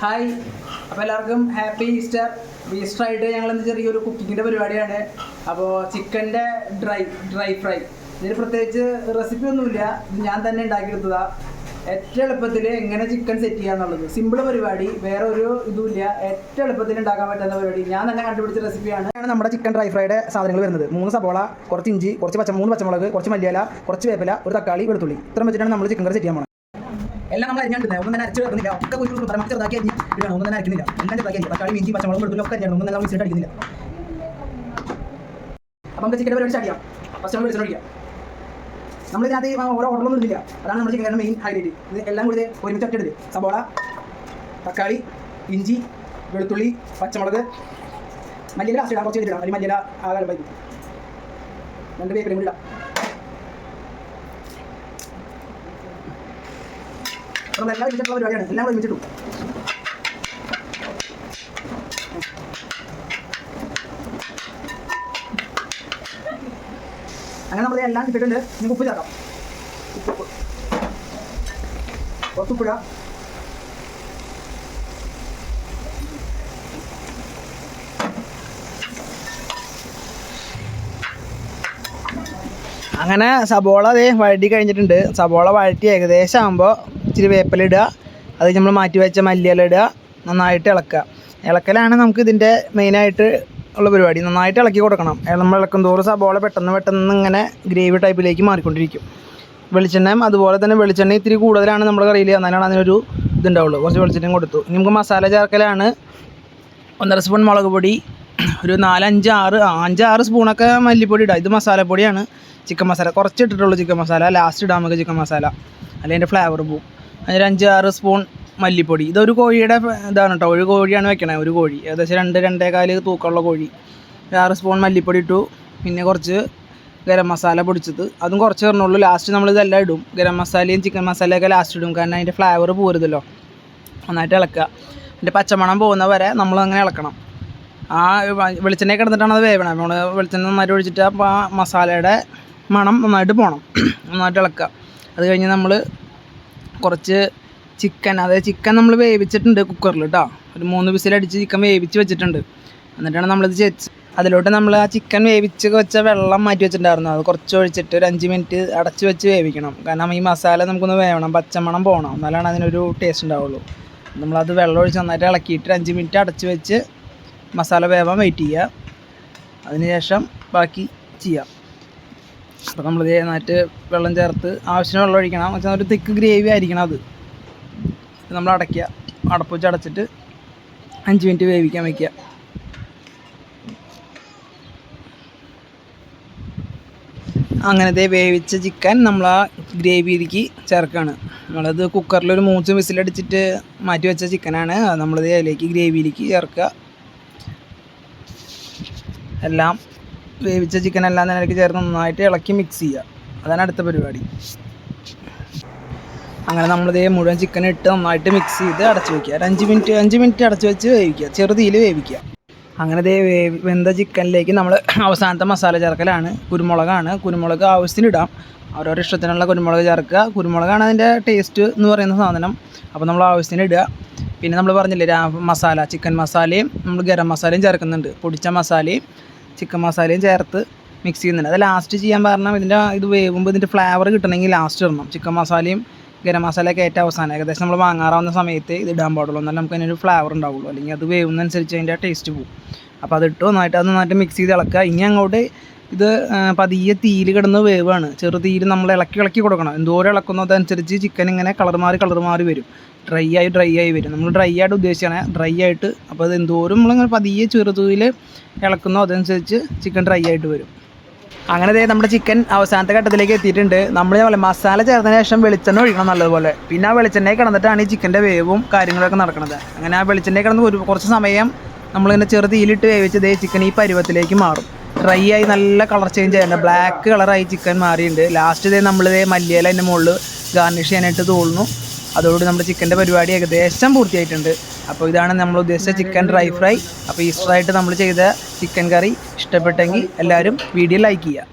Hi അപ്പോൾ എല്ലാവർക്കും happy Easter Easter ആയിട്ട് ഞങ്ങൾ ഇന്ന് ചെറിയൊരു കുക്കിങ്ങിന്റെ പരിപാടിയാണ്. അപ്പോൾ ചിക്കന്റെ ഡ്രൈ ഡ്രൈ ഫ്രൈ ഇതിന് പ്രത്യേകിച്ച് റെസിപ്പി ഒന്നുമില്ല. ഞാൻ തന്നെ ഉണ്ടാക്കിയെടുത്തതാണ് ഏറ്റവും എളുപ്പത്തിൽ എങ്ങനെ ചിക്കൻ സെറ്റ് ചെയ്യുക എന്നുള്ളത്. സിമ്പിൾ പരിപാടി വേറെ ഒരു ഇതുമില്ല. ഏറ്റവും എളുപ്പത്തിൽ ഉണ്ടാക്കാൻ പറ്റുന്ന പരിപാടി. ഞാൻ തന്നെ കണ്ടുപിടിച്ച റെസിപ്പിയാണ് നമ്മുടെ ചിക്കൻ ഡ്രൈ ഫ്രൈയുടെ സാധനങ്ങൾ വരുന്നത്. മൂന്ന് സബോള കുറച്ച് ഇഞ്ചി കുറച്ച് പച്ച മൂന്ന് പച്ചമുളക് കുറച്ച് മല്ലിയില കുറച്ച് വേപ്പില ഒരു തക്കാളി വെളുത്തുള്ളി. ഇത്രയും വെച്ചിട്ടാണ് നമ്മൾ ചിക്കൻ കറി സെറ്റ് ചെയ്യാൻ എല്ലാം നമ്മൾ അരിഞ്ഞിട്ടുണ്ട് ഒന്നും തന്നെ അരച്ചു വെക്കുന്നില്ല. ഒക്കെ കുഞ്ഞു പരമാവധി ചെറുതാക്കി അരിഞ്ഞ് ഇടണം ഒന്നും തന്നെ അരക്കുന്നില്ല. എല്ലാം ചെറുതാക്കി അരിഞ്ഞ്. തക്കാളി ഇഞ്ചി പച്ചമുളകും വെളുത്തുള്ളി ഒക്കെ അരിഞ്ഞണം. ഒന്നും തന്നെ വിസിലിട്ട് അടിക്കുന്നില്ല. അപ്പം നമുക്ക് ചിക്കൻ പരിപാടി സ്റ്റാർട്ട് ചെയ്യാം. ഫസ്റ്റ് നമ്മൾ വിസിലടിക്കാം നമ്മൾ ഇതിനകത്ത് ഓരോ ഓർഡറൊന്നും ഇല്ല അതാണ് നമ്മൾ ചിക്കന്റെ മെയിൻ ഹൈലൈറ്റ് ഇത് എല്ലാം കൂടി ഒരുമിച്ച് ഒറ്റ സബോള തക്കാളി ഇഞ്ചി വെളുത്തുള്ളി പച്ചമുളക്. മല്ലിയില കുറച്ച് ഇടാം അല്ലെങ്കിൽ മല്ലിയില ആകാരം പറ്റി രണ്ട് പേപ്പറും ഇടാം. അപ്പോൾ എല്ലാവരും ഒരുമിച്ചിട്ടുള്ള പരിപാടിയാണ്. എല്ലാം ഒരുമിച്ചിട്ടു അങ്ങനെ നമ്മൾ എല്ലാം ഇട്ടിട്ടുണ്ട്. ഇനി ഉപ്പ് ചേർക്കാം ഉപ്പ്. കുറച്ച് അങ്ങനെ സബോള അതേ വഴറ്റി കഴിഞ്ഞിട്ടുണ്ട്. സബോള വഴറ്റി ഏകദേശം ആകുമ്പോൾ ഇച്ചിരി വേപ്പലിടുക അത് നമ്മൾ മാറ്റി വെച്ച മല്ലിയില ഇടുക. നന്നായിട്ട് ഇളക്കുക. ഇളക്കലാണ് നമുക്ക് ഇതിന്റെ മെയിനായിട്ട് ഉള്ള പരിപാടി. നന്നായിട്ട് ഇളക്കി കൊടുക്കണം. നമ്മൾ ഇളക്കും തോറും സബോള പെട്ടെന്ന് പെട്ടെന്ന് ഇങ്ങനെ ഗ്രേവി ടൈപ്പിലേക്ക് മാറിക്കൊണ്ടിരിക്കും. വെളിച്ചെണ്ണയും അതുപോലെ തന്നെ വെളിച്ചെണ്ണ ഇത്തിരി കൂടുതലാണ് നമ്മൾ കറിയിൽ എന്നാലാണ് അതിനൊരു ഇതുണ്ടാവുള്ളൂ. കുറച്ച് വെളിച്ചെണ്ണയും കൊടുത്തു. ഇനി നമുക്ക് മസാല ചേർക്കലാണ്. ഒന്നര സ്പൂൺ മുളക് പൊടി ഒരു നാലഞ്ച് ആറ് അഞ്ച് ആറ് സ്പൂണൊക്കെ മല്ലിപ്പൊടി ഇടാം. ഇത് മസാലപ്പൊടിയാണ്. ചിക്കൻ മസാല. കുറച്ച് ഇട്ടിട്ടുള്ളൂ ചിക്കൻ മസാല. ലാസ്റ്റ് ഇടാൻ നമുക്ക് ചിക്കൻ മസാല. അല്ലെങ്കിൽ അതിന്റെ ഫ്ലേവർ പോവും. അതിന് അഞ്ച് ആറ് സ്പൂൺ മല്ലിപ്പൊടി. ഇതൊരു കോഴിയുടെ ഇതാണ് കേട്ടോ ഒരു കോഴിയാണ് വെക്കണേ ഒരു കോഴി. ഏകദേശം രണ്ട് രണ്ടേകാൽ തൂക്കമുള്ള കോഴി. ആറ് സ്പൂൺ മല്ലിപ്പൊടി ഇട്ടു. പിന്നെ കുറച്ച് ഗരം മസാല പൊടിച്ചത്. അതും കുറച്ച് ഇടണുള്ളൂ ലാസ്റ്റ് നമ്മൾ ഇതെല്ലാം ഇടും. ഗരം മസാലയും ചിക്കൻ മസാലയൊക്കെ ലാസ്റ്റ് ഇടും. കാരണം അതിന്റെ ഫ്ലേവർ പോരുതല്ലോ. നന്നായിട്ട് ഇളക്കുക. അതിന്റെ പച്ചമണം പോകുന്ന വരെ നമ്മൾ അങ്ങനെ ഇളക്കണം. ആ വെളിച്ചെണ്ണയൊക്കെ എടുത്തിട്ടാണ് അത് വേവണം. നമ്മൾ വെളിച്ചെണ്ണ നന്നായിട്ട് ഒഴിച്ചിട്ട് അപ്പോൾ ആ മസാലയുടെ മണം നന്നായിട്ട് പോകണം നന്നായിട്ട് ഇളക്കുക. അത് കഴിഞ്ഞ് നമ്മൾ കുറച്ച് ചിക്കൻ അതായത് ചിക്കൻ നമ്മൾ വേവിച്ചിട്ടുണ്ട് കുക്കറിൽ കേട്ടോ ഒരു മൂന്ന് വിസിലടിച്ച് ചിക്കൻ വേവിച്ച് വെച്ചിട്ടുണ്ട്. എന്നിട്ടാണ് നമ്മളിത് ചേച്ച് അതിലോട്ട് നമ്മൾ ആ ചിക്കൻ വേവിച്ച് വെച്ച വെള്ളം മാറ്റി വെച്ചിട്ടുണ്ടായിരുന്നു. അത് കുറച്ച് ഒഴിച്ചിട്ട് ഒരു അഞ്ച് മിനിറ്റ് അടച്ച് വെച്ച് വേവിക്കണം. കാരണം ഈ മസാല നമുക്കൊന്ന് വേവണം പച്ചമണം പോകണം എന്നാലാണ് അതിനൊരു ടേസ്റ്റ് ഉണ്ടാവുള്ളൂ. നമ്മളത് വെള്ളം ഒഴിച്ച് നന്നായിട്ട് ഇളക്കിയിട്ട് അഞ്ച് മിനിറ്റ് അടച്ച് വെച്ച് മസാല വേവാൻ വെയിറ്റ് ചെയ്യുക. അതിനുശേഷം ബാക്കി ചെയ്യാം. അപ്പോൾ നമ്മൾ ഇത് നന്നായിട്ട് വെള്ളം ചേർത്ത് ആവശ്യത്തിന് വെള്ളം ഒഴിക്കണം. വെച്ചാൽ ഒരു തിക്ക് ഗ്രേവി ആയിരിക്കണം അത്. നമ്മൾ അടയ്ക്കുക. അടപ്പ് വെച്ച് അടച്ചിട്ട് അഞ്ച് മിനിറ്റ് വേവിക്കാൻ വയ്ക്കുക അങ്ങനത്തെ വേവിച്ച ചിക്കൻ നമ്മൾ ആ ഗ്രേവിയിലേക്ക് ചേർക്കുകയാണ് നമ്മളത് കുക്കറിൽ ഒരു മൂന്ന് വിസിലടിച്ചിട്ട് മാറ്റി വെച്ച ചിക്കനാണ് നമ്മളിത് അതിലേക്ക് ഗ്രേവിയിലേക്ക് ചേർക്കുക. എല്ലാം വേവിച്ച ചിക്കൻ എല്ലാം നിലയ്ക്ക് ചേർന്ന് നന്നായിട്ട് ഇളക്കി മിക്സ് ചെയ്യുക. അതാണ് അടുത്ത പരിപാടി. അങ്ങനെ നമ്മളിതേ മുഴുവൻ ചിക്കൻ ഇട്ട് നന്നായിട്ട് മിക്സ് ചെയ്ത് അടച്ചു വയ്ക്കുക ഒരു അഞ്ച് മിനിറ്റ് അഞ്ച് മിനിറ്റ് അടച്ചു വെച്ച് വേവിക്കുക. ചെറുതീയിൽ വേവിക്കുക. അങ്ങനെ ദേ വെന്ത ചിക്കനിലേക്ക് നമ്മൾ അവസാനത്തെ മസാല ചേർക്കലാണ്. കുരുമുളകാണ്. കുരുമുളക് ആവശ്യത്തിന് ഇടാം. ഓരോരോ ഇഷ്ടത്തിനുള്ള കുരുമുളക് ചേർക്കുക. കുരുമുളകാണ് അതിന്റെ ടേസ്റ്റ് എന്ന് പറയുന്ന സാധനം. അപ്പോൾ നമ്മൾ ആവശ്യത്തിന് ഇടുക. പിന്നെ നമ്മൾ പറഞ്ഞില്ലേ മസാല ചിക്കൻ മസാലയും നമ്മൾ ഗരം മസാലയും ചേർക്കുന്നുണ്ട്. പൊടിച്ച മസാലയും ചിക്കൻ മസാലയും ചേർത്ത് മിക്സ് ചെയ്യുന്നുണ്ട്. അത് ലാസ്റ്റ് ചെയ്യാൻ കാരണം ഇതിന്റെ ഇത് വേവുമ്പോൾ ഇതിന്റെ ഫ്ലേവർ കിട്ടണമെങ്കിൽ ലാസ്റ്റ് ഇടണം. ചിക്കൻ മസാലയും ഗരം മസാലയൊക്കെ ഏറ്റവും അവസാനം. ഏകദേശം നമ്മൾ വാങ്ങാറാവുന്ന സമയത്ത് ഇത് ഇടാൻ പാടുള്ളൂ. എന്നാലും നമുക്ക് അതിനൊരു ഫ്ലേവർ ഉണ്ടാവുള്ളൂ. അല്ലെങ്കിൽ അത് വേവുന്നതനുസരിച്ച് അതിന്റെ ടേസ്റ്റ് പോകും അപ്പോൾ അതിട്ട് നന്നായിട്ട് അത് നന്നായിട്ട് മിക്സ് ചെയ്ത് ഇളക്കുക. ഇനി അങ്ങോട്ട് ഇത് ആ, പതിയെ തീയിൽ കിടന്ന് വേവാണ്. ചെറു തീയിൽ നമ്മൾ ഇളക്കി ഇളക്കി കൊടുക്കണം. എന്തോരം ഇളക്കുന്നതനുസരിച്ച് ചിക്കൻ ഇങ്ങനെ കളർ മാറി കളർ മാറി വരും. ഡ്രൈ ആയി ഡ്രൈ ആയി വരും. നമ്മൾ ഡ്രൈ ആയിട്ട് ഉദ്ദേശിച്ചാണ് ഡ്രൈ ആയിട്ട്. അപ്പോൾ അത് എന്തോരം നമ്മളിങ്ങനെ പതിയെ ചെറുതൂയിൽ ഇളക്കുന്നോ അതനുസരിച്ച് ചിക്കൻ ഡ്രൈ ആയിട്ട് വരും. അങ്ങനെ ദേ നമ്മുടെ ചിക്കൻ അവസാനത്തെ ഘട്ടത്തിലേക്ക് എത്തിയിട്ടുണ്ട്. നമ്മൾ പോലെ മസാല ചേർത്തതിന് ശേഷം വെളിച്ചെണ്ണ ഒഴിക്കണം നല്ലതുപോലെ. പിന്നെ ആ വെളിച്ചെണ്ണയിൽ കിടന്നിട്ടാണ് ഈ ചിക്കന്റെ വേവും കാര്യങ്ങളൊക്കെ നടക്കുന്നത് അങ്ങനെ ആ വെളിച്ചെണ്ണയിൽ കിടന്ന് ഒരു കുറച്ച് സമയം നമ്മളിങ്ങനെ ചെറു തീയിലിട്ട് വേവിച്ച് ദേ ചിക്കൻ ഈ പരുവത്തിലേക്ക് മാറും. ഡ്രൈ ആയി നല്ല കളർ ചേഞ്ച് ആയിരുന്നു ബ്ലാക്ക് കളറായി ചിക്കൻ മാറിയിട്ടുണ്ട്. ലാസ്റ്റ് ദേ നമ്മളിതേ മല്ലിയില അതിന്റെ മുകളിൽ ഗാർണിഷ് ചെയ്യാനായിട്ട് തോന്നുന്നു. അതോടുകൂടി നമ്മുടെ ചിക്കന്റെ പരിപാടി ഏകദേശം പൂർത്തിയായിട്ടുണ്ട്. അപ്പോൾ ഇതാണ് നമ്മൾ ഉദ്ദേശിച്ച ചിക്കൻ ഡ്രൈ ഫ്രൈ അപ്പോൾ ഈസ്റ്ററായിട്ട് നമ്മൾ ചെയ്ത ചിക്കൻ കറി ഇഷ്ടപ്പെട്ടെങ്കിൽ എല്ലാവരും വീഡിയോ ലൈക്ക് ചെയ്യുക.